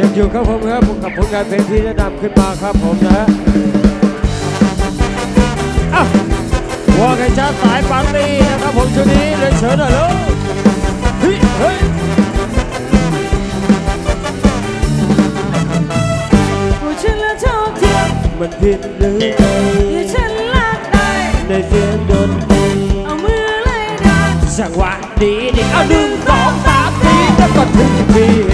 ยังอยู่ครับผมครับกับผลงานเพลงที่แนะนำขึ้นมาครับผมนะฮะว่าไงจ้าสายปาร์ตี้นะครับผมชุดนี้เลยเชิญหน่อยลูกเฮ้ยเฮ้ยฉันละชอบเที่ยวมันผิดหรือไงที่ฉันรักได้ในเสียงดนตรีเอามือไล่ดันจังหวะดีนี่เอาหนึ่งสองสามสี่แล้วก็ถึงที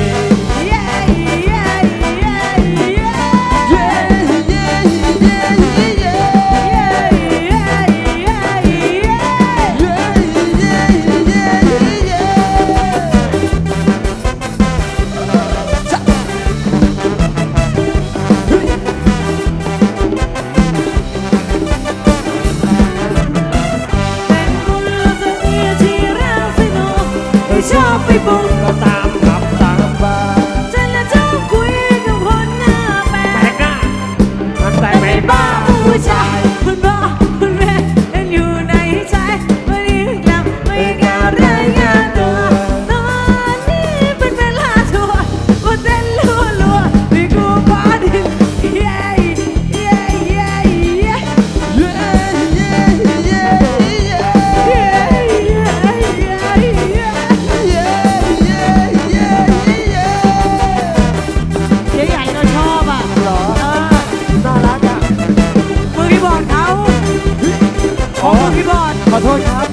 อร์ดขอโทษครับ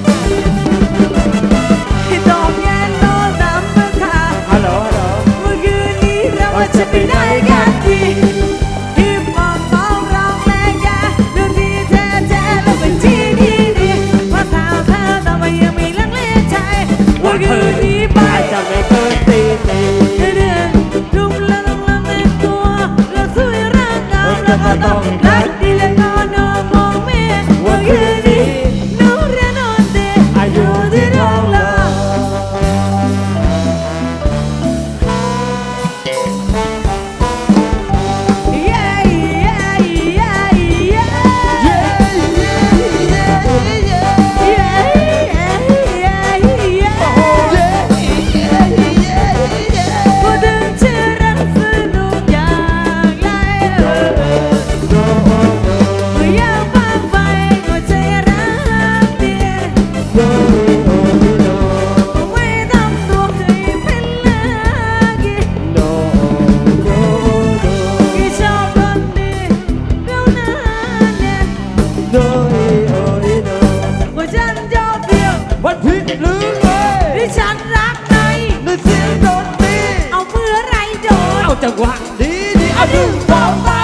ที่ตอกแย่นโน้ตตามราคาฮัลโหลฮัลโหลเมื่อคืนนี้เราจะไปไหนกันดี ลืมเลยที่ฉันรักในในเสียงดนตรีเอามืออะไรโดนเอาจังหวะดีดีเอาดึงเบา